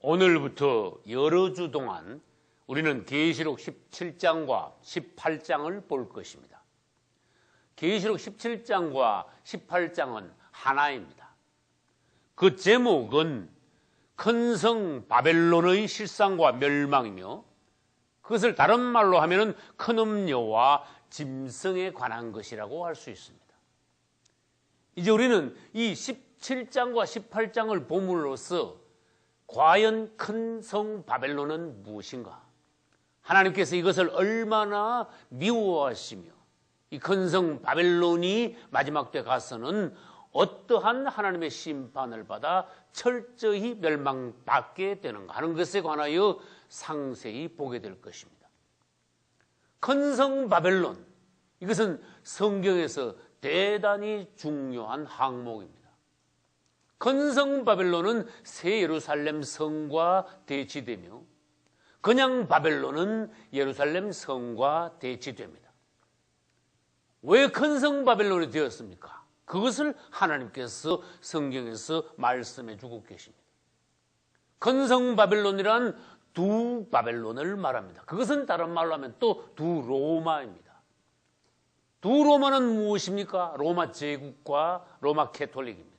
오늘부터 여러 주 동안 우리는 계시록 17장과 18장을 볼 것입니다. 계시록 17장과 18장은 하나입니다. 그 제목은 큰 성 바벨론의 실상과 멸망이며 그것을 다른 말로 하면은 큰 음녀와 짐승에 관한 것이라고 할 수 있습니다. 이제 우리는 이 17장과 18장을 보물로써 과연 큰 성 바벨론은 무엇인가? 하나님께서 이것을 얼마나 미워하시며 이 큰 성 바벨론이 마지막 때 가서는 어떠한 하나님의 심판을 받아 철저히 멸망받게 되는가 하는 것에 관하여 상세히 보게 될 것입니다. 큰 성 바벨론 이것은 성경에서 대단히 중요한 항목입니다. 건성 바벨론은 새 예루살렘 성과 대치되며 그냥 바벨론은 예루살렘 성과 대치됩니다. 왜 큰성 바벨론이 되었습니까? 그것을 하나님께서 성경에서 말씀해 주고 계십니다. 큰성 바벨론이란 두 바벨론을 말합니다. 그것은 다른 말로 하면 또 두 로마입니다. 두 로마는 무엇입니까? 로마 제국과 로마 캐톨릭입니다.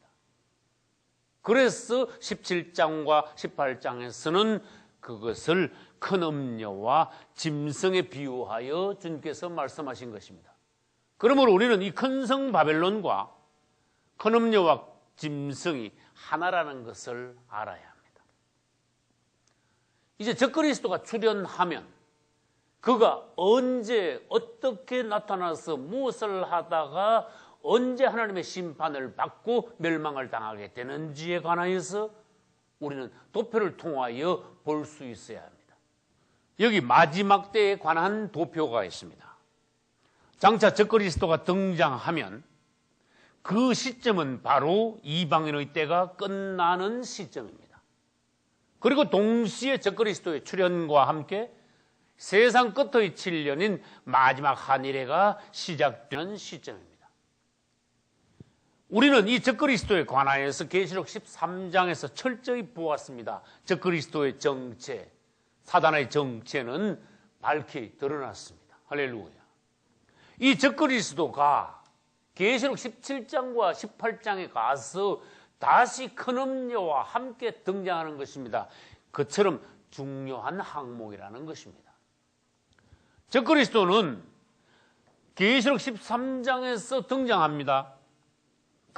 그래서 17장과 18장에서는 그것을 큰 음녀와 짐승에 비유하여 주님께서 말씀하신 것입니다. 그러므로 우리는 이 큰 성 바벨론과 큰 음녀와 짐승이 하나라는 것을 알아야 합니다. 이제 적그리스도가 출현하면 그가 언제 어떻게 나타나서 무엇을 하다가 언제 하나님의 심판을 받고 멸망을 당하게 되는지에 관하여서 우리는 도표를 통하여 볼 수 있어야 합니다. 여기 마지막 때에 관한 도표가 있습니다. 장차 적그리스도가 등장하면 그 시점은 바로 이방인의 때가 끝나는 시점입니다. 그리고 동시에 적그리스도의 출현과 함께 세상 끝의 7년인 마지막 한일회가 시작되는 시점입니다. 우리는 이 적그리스도에 관하여서 계시록 13장에서 철저히 보았습니다. 적그리스도의 정체, 사단의 정체는 밝히 드러났습니다. 할렐루야. 이 적그리스도가 계시록 17장과 18장에 가서 다시 큰 음료와 함께 등장하는 것입니다. 그처럼 중요한 항목이라는 것입니다. 적그리스도는 계시록 13장에서 등장합니다.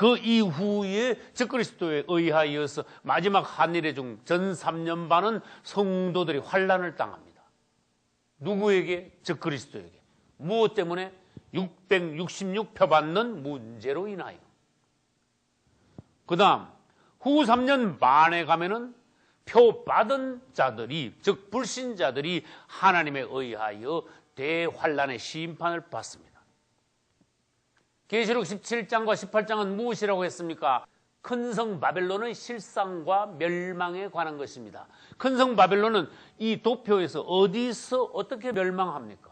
그 이후에 적그리스도에 의하여서 마지막 한일의 중전 3년 반은 성도들이 환란을 당합니다. 누구에게? 적그리스도에게. 무엇 때문에? 666 표 받는 문제로 인하여. 그 다음, 후 3년 반에 가면은 표 받은 자들이, 즉, 불신자들이 하나님에 의하여 대환란의 심판을 받습니다. 계시록 17장과 18장은 무엇이라고 했습니까? 큰 성 바벨론의 실상과 멸망에 관한 것입니다. 큰 성 바벨론은 이 도표에서 어디서 어떻게 멸망합니까?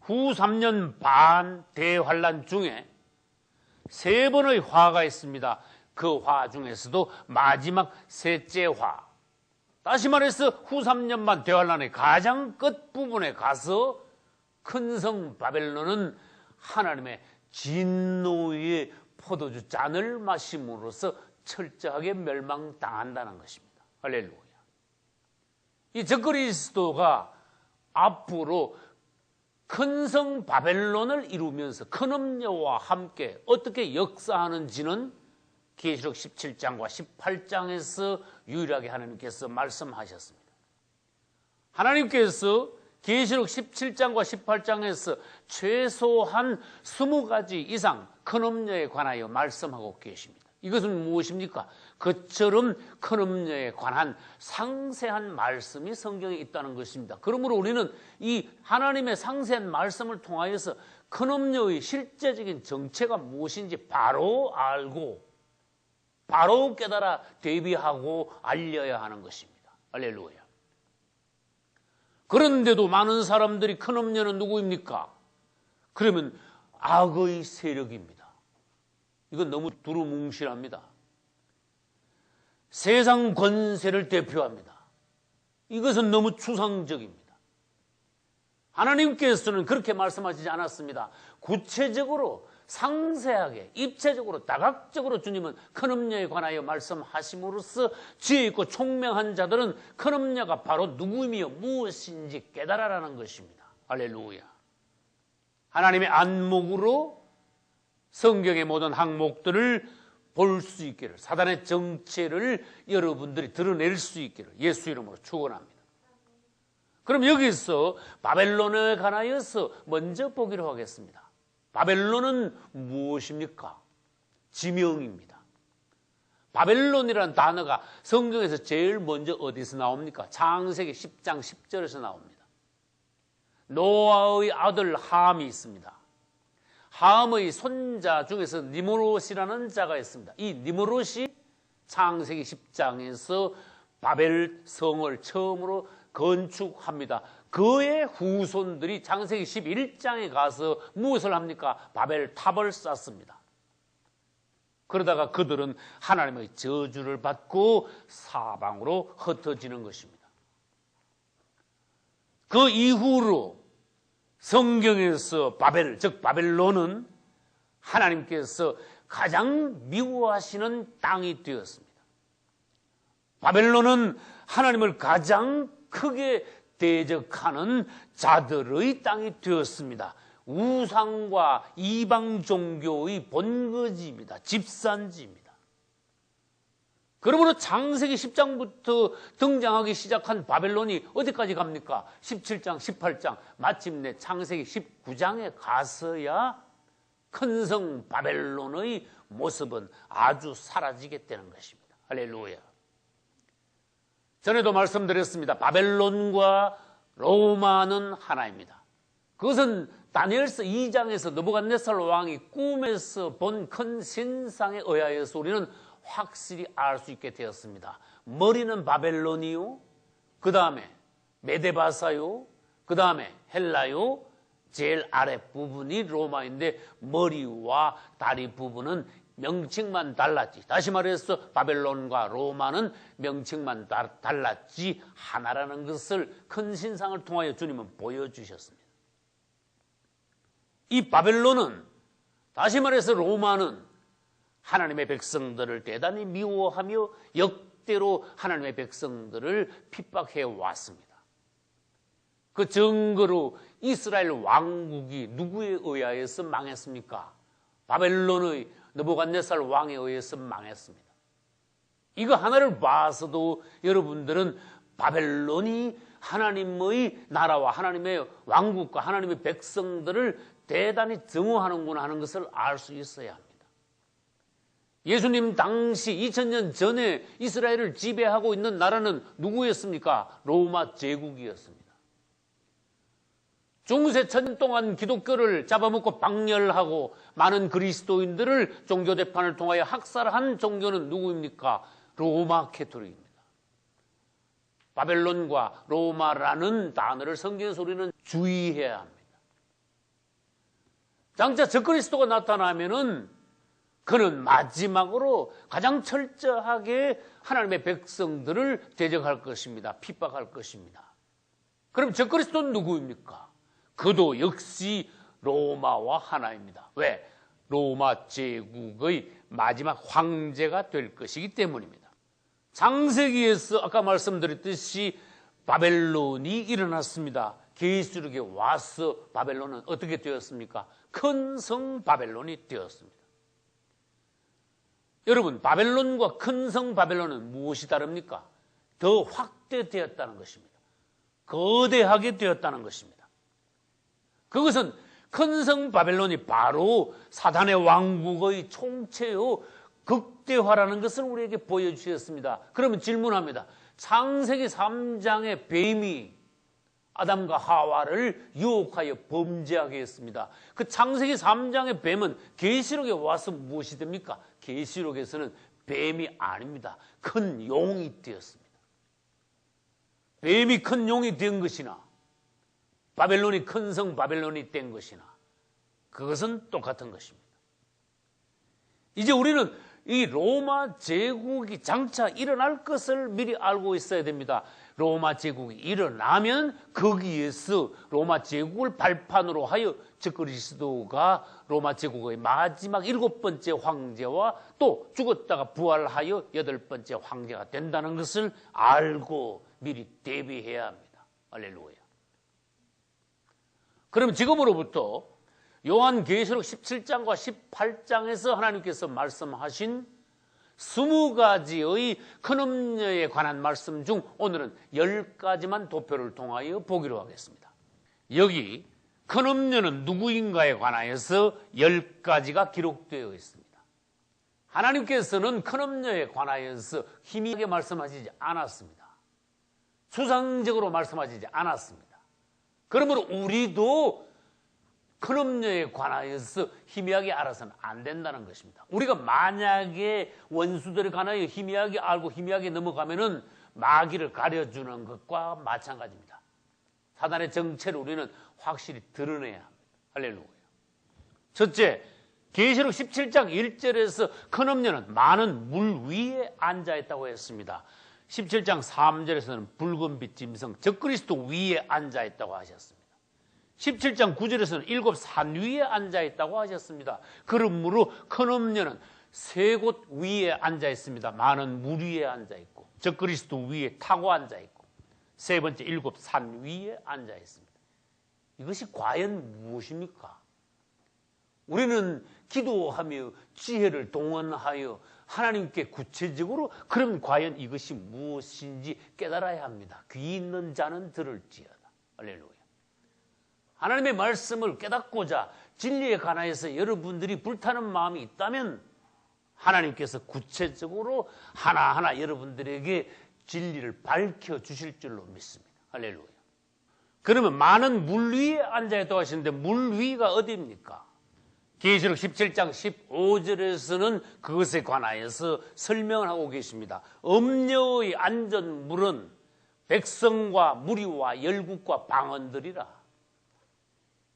후 3년 반 대환란 중에 세 번의 화가 있습니다. 그 화 중에서도 마지막 셋째 화. 다시 말해서 후 3년 반 대환란의 가장 끝 부분에 가서 큰 성 바벨론은 하나님의 진노의 포도주 잔을 마심으로써 철저하게 멸망당한다는 것입니다. 할렐루야. 이 적그리스도가 앞으로 큰 성 바벨론을 이루면서 큰 음녀와 함께 어떻게 역사하는지는 계시록 17장과 18장에서 유일하게 하나님께서 말씀하셨습니다. 하나님께서 계시록 17장과 18장에서 최소한 20가지 이상 큰 음녀에 관하여 말씀하고 계십니다. 이것은 무엇입니까? 그처럼 큰 음녀에 관한 상세한 말씀이 성경에 있다는 것입니다. 그러므로 우리는 이 하나님의 상세한 말씀을 통하여서 큰 음녀의 실제적인 정체가 무엇인지 바로 알고 바로 깨달아 대비하고 알려야 하는 것입니다. 알렐루야. 그런데도 많은 사람들이 큰 음녀는 누구입니까? 그러면 악의 세력입니다. 이건 너무 두루뭉실합니다. 세상 권세를 대표합니다. 이것은 너무 추상적입니다. 하나님께서는 그렇게 말씀하시지 않았습니다. 구체적으로 상세하게 입체적으로 다각적으로 주님은 큰 음녀에 관하여 말씀하심으로써 지혜 있고 총명한 자들은 큰 음녀가 바로 누구이며 무엇인지 깨달아라는 것입니다. 할렐루야. 하나님의 안목으로 성경의 모든 항목들을 볼 수 있기를 사단의 정체를 여러분들이 드러낼 수 있기를 예수 이름으로 축원합니다. 그럼 여기서 바벨론에 관하여서 먼저 보기로 하겠습니다. 바벨론은 무엇입니까? 지명입니다. 바벨론이라는 단어가 성경에서 제일 먼저 어디서 나옵니까? 창세기 10장 10절에서 나옵니다. 노아의 아들 함이 있습니다. 함의 손자 중에서 니모롯이라는 자가 있습니다. 이 니모롯이 창세기 10장에서 바벨 성을 처음으로 건축합니다. 그의 후손들이 창세기 11장에 가서 무엇을 합니까? 바벨 탑을 쌓습니다. 그러다가 그들은 하나님의 저주를 받고 사방으로 흩어지는 것입니다. 그 이후로 성경에서 바벨, 즉 바벨론은 하나님께서 가장 미워하시는 땅이 되었습니다. 바벨론은 하나님을 가장 크게 대적하는 자들의 땅이 되었습니다. 우상과 이방 종교의 본거지입니다. 집산지입니다. 그러므로 창세기 10장부터 등장하기 시작한 바벨론이 어디까지 갑니까? 17장, 18장, 마침내 창세기 19장에 가서야 큰 성 바벨론의 모습은 아주 사라지게 되는 것입니다. 할렐루야. 전에도 말씀드렸습니다. 바벨론과 로마는 하나입니다. 그것은 다니엘서 2장에서 느부갓네살 왕이 꿈에서 본 큰 신상에 의하여서 우리는 확실히 알 수 있게 되었습니다. 머리는 바벨론이요. 그 다음에 메데바사요. 그 다음에 헬라요. 제일 아래 부분이 로마인데 머리와 다리 부분은 명칭만 달랐지. 다시 말해서 바벨론과 로마는 명칭만 달랐지 하나라는 것을 큰 신상을 통하여 주님은 보여주셨습니다. 이 바벨론은 다시 말해서 로마는 하나님의 백성들을 대단히 미워하며 역대로 하나님의 백성들을 핍박해 왔습니다. 그 증거로 이스라엘 왕국이 누구에 의하여서 망했습니까? 바벨론의 느부갓네살 왕에 의해서 망했습니다. 이거 하나를 봐서도 여러분들은 바벨론이 하나님의 나라와 하나님의 왕국과 하나님의 백성들을 대단히 증오하는구나 하는 것을 알 수 있어야 합니다. 예수님 당시 2000년 전에 이스라엘을 지배하고 있는 나라는 누구였습니까? 로마 제국이었습니다. 중세 천년 동안 기독교를 잡아먹고 박멸하고 많은 그리스도인들을 종교 재판을 통하여 학살한 종교는 누구입니까? 로마 캐토릭입니다. 바벨론과 로마라는 단어를 성경에서 우리는 주의해야 합니다. 장차 적그리스도가 나타나면은 그는 마지막으로 가장 철저하게 하나님의 백성들을 대적할 것입니다. 핍박할 것입니다. 그럼 적그리스도는 누구입니까? 그도 역시 로마와 하나입니다. 왜? 로마 제국의 마지막 황제가 될 것이기 때문입니다. 장세기에서 아까 말씀드렸듯이 바벨론이 일어났습니다. 계수록에 와서 바벨론은 어떻게 되었습니까? 큰 성 바벨론이 되었습니다. 여러분, 바벨론과 큰 성 바벨론은 무엇이 다릅니까? 더 확대되었다는 것입니다. 거대하게 되었다는 것입니다. 그것은 큰 성 바벨론이 바로 사단의 왕국의 총체요 극대화라는 것을 우리에게 보여주셨습니다. 그러면 질문합니다. 창세기 3장의 뱀이 아담과 하와를 유혹하여 범죄하게 했습니다. 그 창세기 3장의 뱀은 계시록에 와서 무엇이 됩니까? 계시록에서는 뱀이 아닙니다. 큰 용이 되었습니다. 뱀이 큰 용이 된 것이나 바벨론이 큰 성 바벨론이 된 것이나 그것은 똑같은 것입니다. 이제 우리는 이 로마 제국이 장차 일어날 것을 미리 알고 있어야 됩니다. 로마 제국이 일어나면 거기에서 로마 제국을 발판으로 하여 저 그리스도가 로마 제국의 마지막 일곱 번째 황제와 또 죽었다가 부활하여 여덟 번째 황제가 된다는 것을 알고 미리 대비해야 합니다. 알렐루야. 그럼 지금으로부터 요한 계시록 17장과 18장에서 하나님께서 말씀하신 스무 가지의 큰 음녀에 관한 말씀 중 오늘은 열 가지만 도표를 통하여 보기로 하겠습니다. 여기 큰 음녀는 누구인가에 관하여서 열 가지가 기록되어 있습니다. 하나님께서는 큰 음녀에 관하여서 희미하게 말씀하시지 않았습니다. 추상적으로 말씀하시지 않았습니다. 그러므로 우리도 큰 음녀에 관하여서 희미하게 알아서는 안 된다는 것입니다. 우리가 만약에 원수들에 관하여 희미하게 알고 희미하게 넘어가면은 마귀를 가려주는 것과 마찬가지입니다. 사단의 정체를 우리는 확실히 드러내야 합니다. 할렐루야. 첫째, 계시록 17장 1절에서 큰 음녀는 많은 물 위에 앉아 있다고 했습니다. 17장 3절에서는 붉은 빛 짐승 적그리스도 위에 앉아 있다고 하셨습니다. 17장 9절에서는 일곱 산 위에 앉아 있다고 하셨습니다. 그러므로 큰 음녀는 세 곳 위에 앉아 있습니다. 많은 물 위에 앉아 있고 적그리스도 위에 타고 앉아 있고 세 번째 일곱 산 위에 앉아 있습니다. 이것이 과연 무엇입니까? 우리는 기도하며 지혜를 동원하여 하나님께 구체적으로 그럼 과연 이것이 무엇인지 깨달아야 합니다. 귀 있는 자는 들을지어다. 할렐루야. 하나님의 말씀을 깨닫고자 진리에 관하여서 여러분들이 불타는 마음이 있다면 하나님께서 구체적으로 하나하나 여러분들에게 진리를 밝혀 주실 줄로 믿습니다. 할렐루야. 그러면 많은 물 위에 앉아 있다고 하시는데 물 위가 어디입니까? 계시록 17장 15절에서는 그것에 관하여서 설명을 하고 계십니다. 음녀의 안전물은 백성과 무리와 열국과 방언들이라.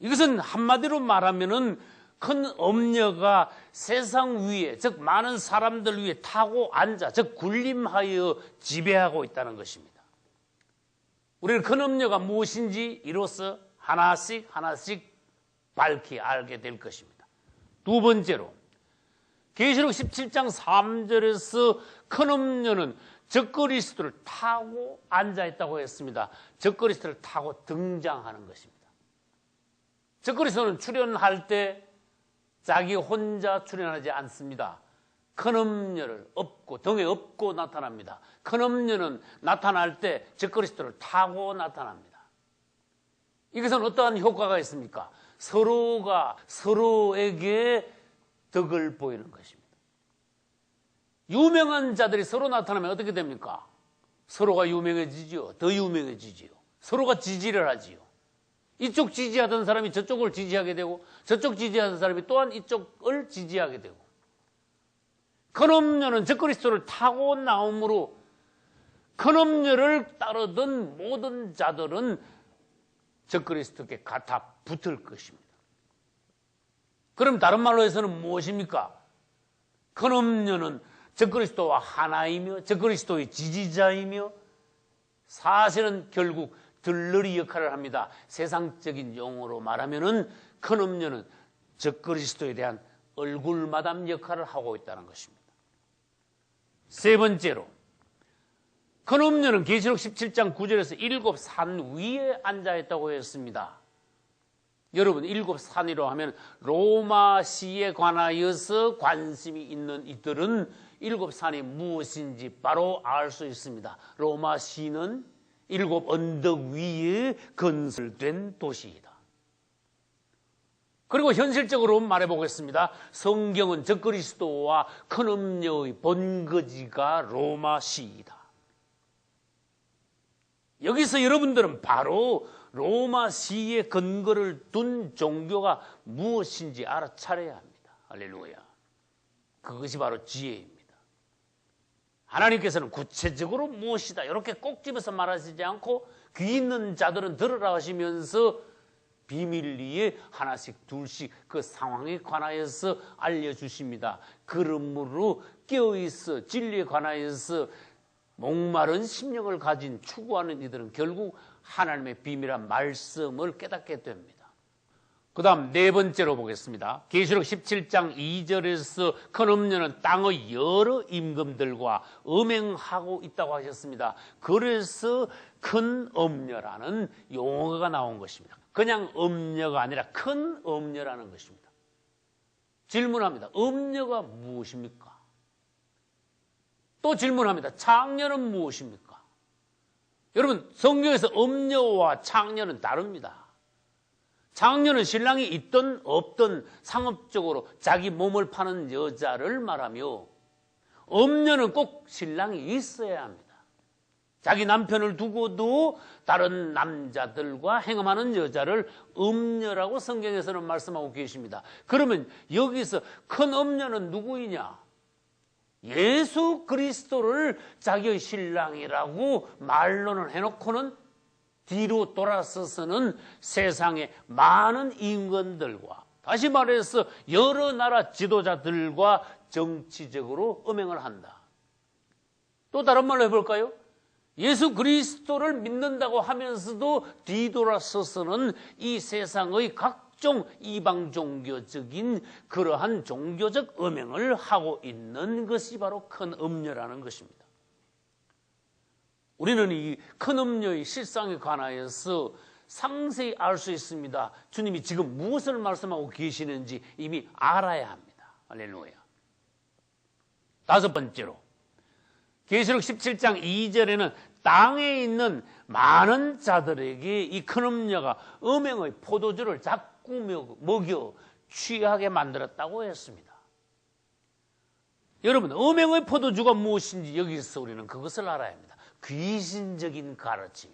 이것은 한마디로 말하면은 큰 엄녀가 세상 위에, 즉 많은 사람들 위에 타고 앉아, 즉 군림하여 지배하고 있다는 것입니다. 우리는 큰 엄녀가 무엇인지 이로써 하나씩 하나씩 밝히 알게 될 것입니다. 두 번째로 계시록 17장 3절에서 큰 엄녀는 적그리스도를 타고 앉아 있다고 했습니다. 적그리스도를 타고 등장하는 것입니다. 적그리스도는 출연할 때 자기 혼자 출연하지 않습니다. 큰 음녀를 업고 등에 업고 나타납니다. 큰 음녀는 나타날 때 적그리스도를 타고 나타납니다. 이것은 어떠한 효과가 있습니까? 서로가 서로에게 덕을 보이는 것입니다. 유명한 자들이 서로 나타나면 어떻게 됩니까? 서로가 유명해지죠. 더 유명해지지요. 서로가 지지를 하지요. 이쪽 지지하던 사람이 저쪽을 지지하게 되고 저쪽 지지하던 사람이 또한 이쪽을 지지하게 되고 큰음녀는 적그리스도를 타고 나오므로 큰음녀를 따르던 모든 자들은 적그리스도께 갖다 붙을 것입니다. 그럼 다른 말로 해서는 무엇입니까? 큰음녀는 적그리스도와 하나이며 적그리스도의 지지자이며 사실은 결국 들러리 역할을 합니다. 세상적인 용어로 말하면은 큰 음료는 적그리스도에 대한 얼굴 마담 역할을 하고 있다는 것입니다. 세 번째로 큰 음료는 계시록 17장 9절에서 일곱 산 위에 앉아 있다고 했습니다. 여러분 일곱 산이라고 하면 로마시에 관하여서 관심이 있는 이들은 일곱 산이 무엇인지 바로 알 수 있습니다. 로마시는 일곱 언덕 위에 건설된 도시이다. 그리고 현실적으로 말해보겠습니다. 성경은 적그리스도와 큰 음녀의 본거지가 로마시이다. 여기서 여러분들은 바로 로마 시의 근거를 둔 종교가 무엇인지 알아차려야 합니다. 할렐루야. 그것이 바로 지혜입니다. 하나님께서는 구체적으로 무엇이다 이렇게 꼭 집어서 말하시지 않고 귀 있는 자들은 들으라 하시면서 비밀리에 하나씩 둘씩 그 상황에 관하여서 알려주십니다. 그러므로 깨어 있어 진리에 관하여서 목마른 심령을 가진 추구하는 이들은 결국 하나님의 비밀한 말씀을 깨닫게 됩니다. 그 다음 네 번째로 보겠습니다. 계시록 17장 2절에서 큰 음녀는 땅의 여러 임금들과 음행하고 있다고 하셨습니다. 그래서 큰 음녀라는 용어가 나온 것입니다. 그냥 음녀가 아니라 큰 음녀라는 것입니다. 질문합니다. 음녀가 무엇입니까? 또 질문합니다. 창녀는 무엇입니까? 여러분, 성경에서 음녀와 창녀는 다릅니다. 장녀는 신랑이 있든 없든 상업적으로 자기 몸을 파는 여자를 말하며 음녀는 꼭 신랑이 있어야 합니다. 자기 남편을 두고도 다른 남자들과 행함하는 여자를 음녀라고 성경에서는 말씀하고 계십니다. 그러면 여기서 큰 음녀는 누구이냐? 예수 그리스도를 자기의 신랑이라고 말로는 해놓고는 뒤로 돌아서서는 세상의 많은 인권들과 다시 말해서 여러 나라 지도자들과 정치적으로 음행을 한다. 또 다른 말로 해볼까요? 예수 그리스도를 믿는다고 하면서도 뒤돌아서서는 이 세상의 각 종 이방 종교적인 그러한 종교적 음행을 하고 있는 것이 바로 큰 음녀라는 것입니다. 우리는 이 큰 음료의 실상에 관하여서 상세히 알 수 있습니다. 주님이 지금 무엇을 말씀하고 계시는지 이미 알아야 합니다. 할렐루야. 다섯 번째로 계시록 17장 2절에는 땅에 있는 많은 자들에게 이 큰 음녀가 음행의 포도주를 자꾸 먹여 취하게 만들었다고 했습니다. 여러분, 음행의 포도주가 무엇인지 여기서 우리는 그것을 알아야 합니다. 귀신적인 가르침.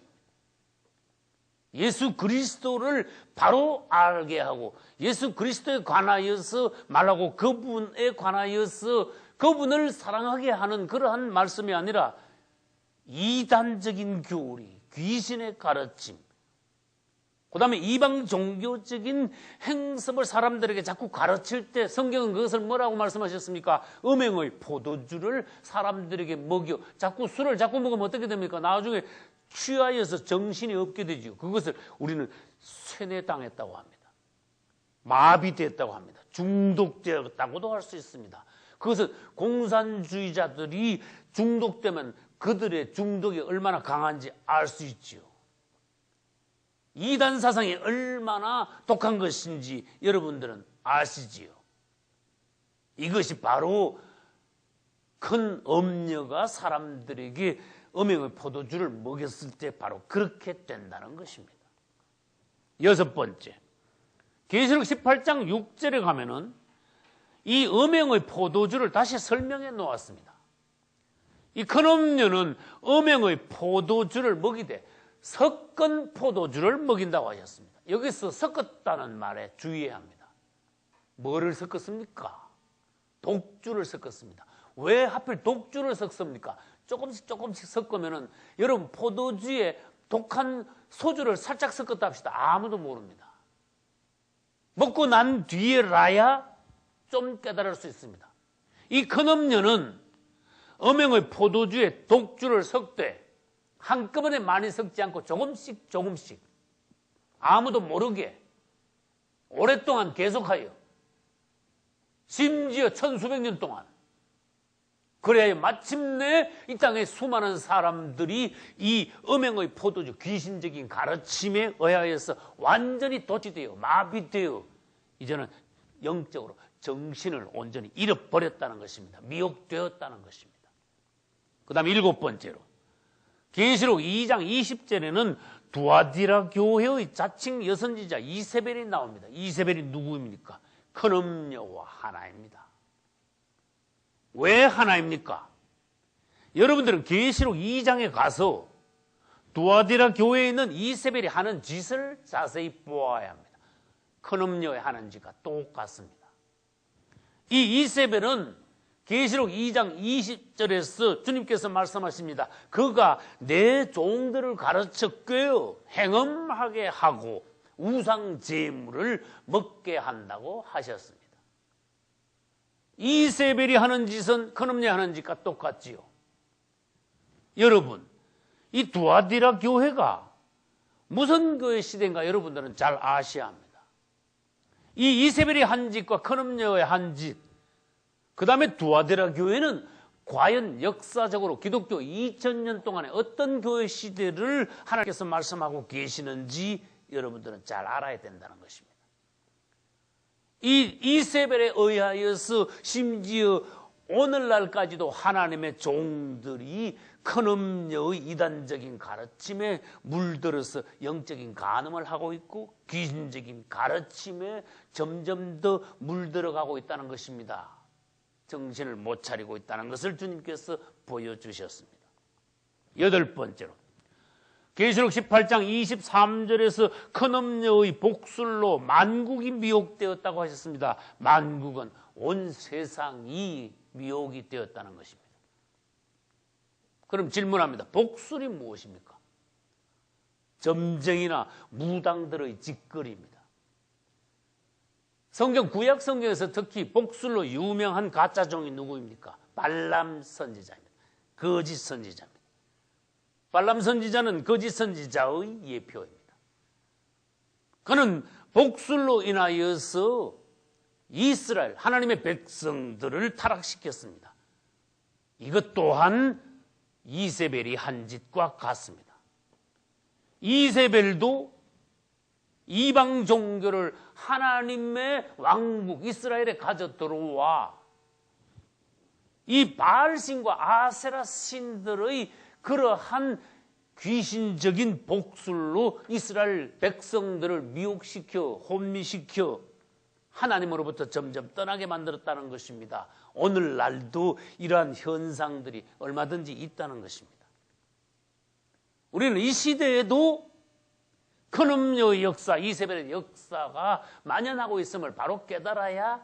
예수 그리스도를 바로 알게 하고 예수 그리스도에 관하여서 말하고 그분에 관하여서 그분을 사랑하게 하는 그러한 말씀이 아니라 이단적인 교리, 귀신의 가르침, 그 다음에 이방 종교적인 행습을 사람들에게 자꾸 가르칠 때 성경은 그것을 뭐라고 말씀하셨습니까? 음행의 포도주를 사람들에게 먹여 자꾸 술을 자꾸 먹으면 어떻게 됩니까? 나중에 취하여서 정신이 없게 되죠. 그것을 우리는 세뇌당했다고 합니다. 마비됐다고 합니다. 중독되었다고도 할 수 있습니다. 그것은 공산주의자들이 중독되면 그들의 중독이 얼마나 강한지 알 수 있지요. 이단 사상이 얼마나 독한 것인지 여러분들은 아시지요. 이것이 바로 큰 엄녀가 사람들에게 음행의 포도주를 먹였을 때 바로 그렇게 된다는 것입니다. 여섯 번째. 계시록 18장 6절에 가면은 이 음행의 포도주를 다시 설명해 놓았습니다. 이 큰 음녀는 음행의 포도주를 먹이되 섞은 포도주를 먹인다고 하셨습니다. 여기서 섞었다는 말에 주의해야 합니다. 뭐를 섞었습니까? 독주를 섞었습니다. 왜 하필 독주를 섞습니까? 조금씩 조금씩 섞으면은 여러분 포도주에 독한 소주를 살짝 섞었다 합시다. 아무도 모릅니다. 먹고 난 뒤에라야 좀 깨달을 수 있습니다. 이 큰 음료는 음행의 포도주에 독주를 섞되 한꺼번에 많이 섞지 않고 조금씩 조금씩 아무도 모르게 오랫동안 계속하여 심지어 천수백 년 동안 그래야 마침내 이 땅의 수많은 사람들이 이 음행의 포도주 귀신적인 가르침에 의하여서 완전히 도취되어 마비되어 이제는 영적으로 정신을 온전히 잃어버렸다는 것입니다. 미혹되었다는 것입니다. 그 다음 일곱 번째로 계시록 2장 20절에는 두아디라 교회의 자칭 여선지자 이세벨이 나옵니다. 이세벨이 누구입니까? 큰 음녀와 하나입니다. 왜 하나입니까? 여러분들은 계시록 2장에 가서 두아디라 교회에 있는 이세벨이 하는 짓을 자세히 보아야 합니다. 큰 음녀에 하는 짓과 똑같습니다. 이 이세벨은 계시록 2장 20절에서 주님께서 말씀하십니다. 그가 내 종들을 꿰어 행음하게 하고 우상 제물을 먹게 한다고 하셨습니다. 이세벨이 하는 짓은 큰엄녀 하는 짓과 똑같지요. 여러분, 이 두아디라 교회가 무슨 교회 시대인가 여러분들은 잘 아셔야 합니다. 이 이세벨이 한 짓과 큰엄녀의 한 짓, 그 다음에 두아디라 교회는 과연 역사적으로 기독교 2000년 동안에 어떤 교회 시대를 하나님께서 말씀하고 계시는지 여러분들은 잘 알아야 된다는 것입니다. 이 이세벨에 의하여서 심지어 오늘날까지도 하나님의 종들이 큰음녀의 이단적인 가르침에 물들어서 영적인 간음을 하고 있고 귀신적인 가르침에 점점 더 물들어가고 있다는 것입니다. 정신을 못 차리고 있다는 것을 주님께서 보여주셨습니다. 여덟 번째로 계시록 18장 23절에서 큰엄녀의 복술로 만국이 미혹되었다고 하셨습니다. 만국은 온 세상이 미혹이 되었다는 것입니다. 그럼 질문합니다. 복술이 무엇입니까? 점쟁이나 무당들의 짓거리입니다. 성경 구약 성경에서 특히 복술로 유명한 가짜 종이 누구입니까? 발람 선지자입니다. 거짓 선지자입니다. 발람 선지자는 거짓 선지자의 예표입니다. 그는 복술로 인하여서 이스라엘 하나님의 백성들을 타락시켰습니다. 이것 또한 이세벨이 한 짓과 같습니다. 이세벨도 이방 종교를 하나님의 왕국 이스라엘에 가져 들어와 이 바알신과 아세라 신들의 그러한 귀신적인 복술로 이스라엘 백성들을 미혹시켜 혼미시켜 하나님으로부터 점점 떠나게 만들었다는 것입니다. 오늘날도 이러한 현상들이 얼마든지 있다는 것입니다. 우리는 이 시대에도 큰 음료의 역사, 이세벨의 역사가 만연하고 있음을 바로 깨달아야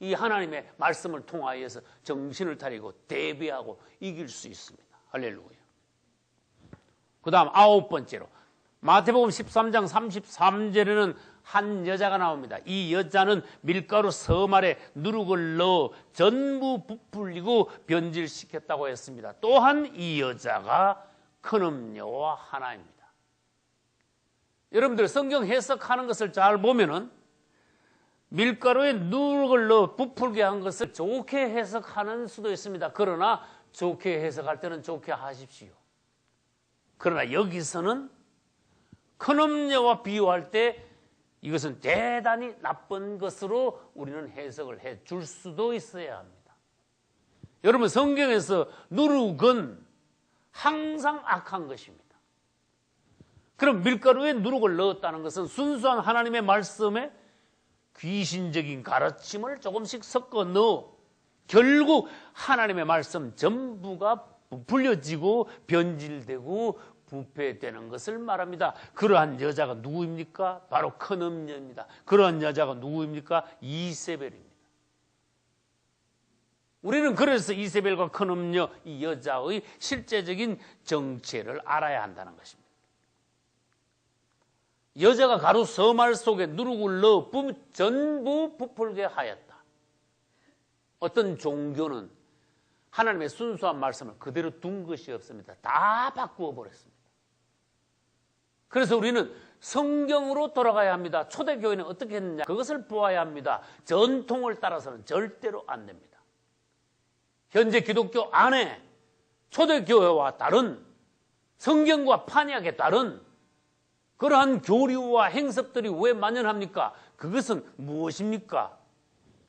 이 하나님의 말씀을 통하여서 정신을 차리고 대비하고 이길 수 있습니다. 할렐루야. 그 다음 아홉 번째로 마태복음 13장 33절에는 한 여자가 나옵니다. 이 여자는 밀가루 서말에 누룩을 넣어 전부 부풀리고 변질시켰다고 했습니다. 또한 이 여자가 큰 음녀와 하나입니다. 여러분들 성경 해석하는 것을 잘 보면은 밀가루에 누룩을 넣어 부풀게 한 것을 좋게 해석하는 수도 있습니다. 그러나 좋게 해석할 때는 좋게 하십시오. 그러나 여기서는 큰 음녀와 비유할 때 이것은 대단히 나쁜 것으로 우리는 해석을 해 줄 수도 있어야 합니다. 여러분 성경에서 누룩은 항상 악한 것입니다. 그럼 밀가루에 누룩을 넣었다는 것은 순수한 하나님의 말씀에 귀신적인 가르침을 조금씩 섞어 넣어 결국 하나님의 말씀 전부가 부풀려지고 변질되고 부패되는 것을 말합니다. 그러한 여자가 누구입니까? 바로 큰 음녀입니다. 그러한 여자가 누구입니까? 이세벨입니다. 우리는 그래서 이세벨과 큰 음녀 이 여자의 실제적인 정체를 알아야 한다는 것입니다. 여자가 가루 서말 속에 누룩을 넣어 전부 부풀게 하였다. 어떤 종교는 하나님의 순수한 말씀을 그대로 둔 것이 없습니다. 다 바꾸어 버렸습니다. 그래서 우리는 성경으로 돌아가야 합니다. 초대교회는 어떻게 했느냐? 그것을 보아야 합니다. 전통을 따라서는 절대로 안 됩니다. 현재 기독교 안에 초대교회와 다른 성경과 판약에 따른 그러한 교류와 행습들이 왜 만연합니까? 그것은 무엇입니까?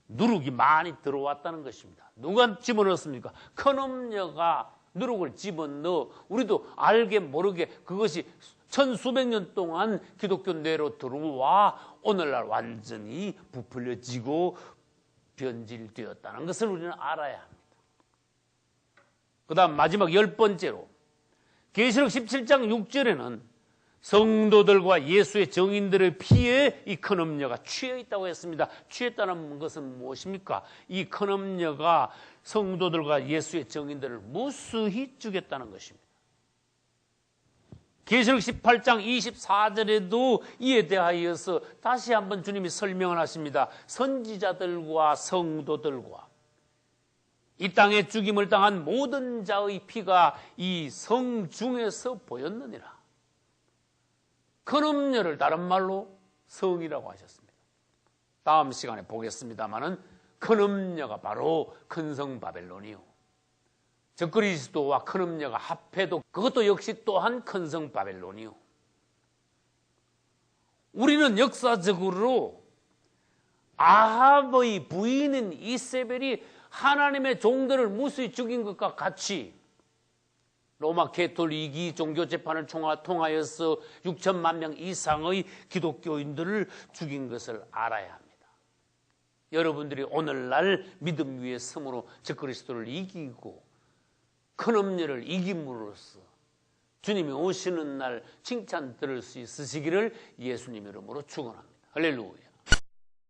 누룩이 많이 들어왔다는 것입니다. 누가 집어넣었습니까? 큰 음녀가 누룩을 집어넣어 우리도 알게 모르게 그것이 천수백 년 동안 기독교 뇌로 들어와 오늘날 완전히 부풀려지고 변질되었다는 것을 우리는 알아야 합니다. 그 다음 마지막 열 번째로 계시록 17장 6절에는 성도들과 예수의 정인들의 피에 이큰 음녀가 취해 있다고 했습니다. 취했다는 것은 무엇입니까? 이 큰 음녀가 성도들과 예수의 정인들을 무수히 죽였다는 것입니다. 계시록 18장 24절에도 이에 대하여서 다시 한번 주님이 설명을 하십니다. 선지자들과 성도들과 이 땅에 죽임을 당한 모든 자의 피가 이 성 중에서 보였느니라. 큰 음료를 다른 말로 성이라고 하셨습니다. 다음 시간에 보겠습니다만은 큰 음녀가 바로 큰성 바벨론이요. 저 그리스도와 큰 음녀가 합해도 그것도 역시 또한 큰성 바벨론이요. 우리는 역사적으로 아합의 부인인 이세벨이 하나님의 종들을 무수히 죽인 것과 같이 로마 캐톨릭이 종교 재판을 통하여서 6천만 명 이상의 기독교인들을 죽인 것을 알아야 합니다. 여러분들이 오늘날 믿음 위에 섬으로 저 그리스도를 이기고 큰 음료를 이김으로써 주님이 오시는 날 칭찬 들을 수 있으시기를 예수님 이름으로 축원합니다. 할렐루야.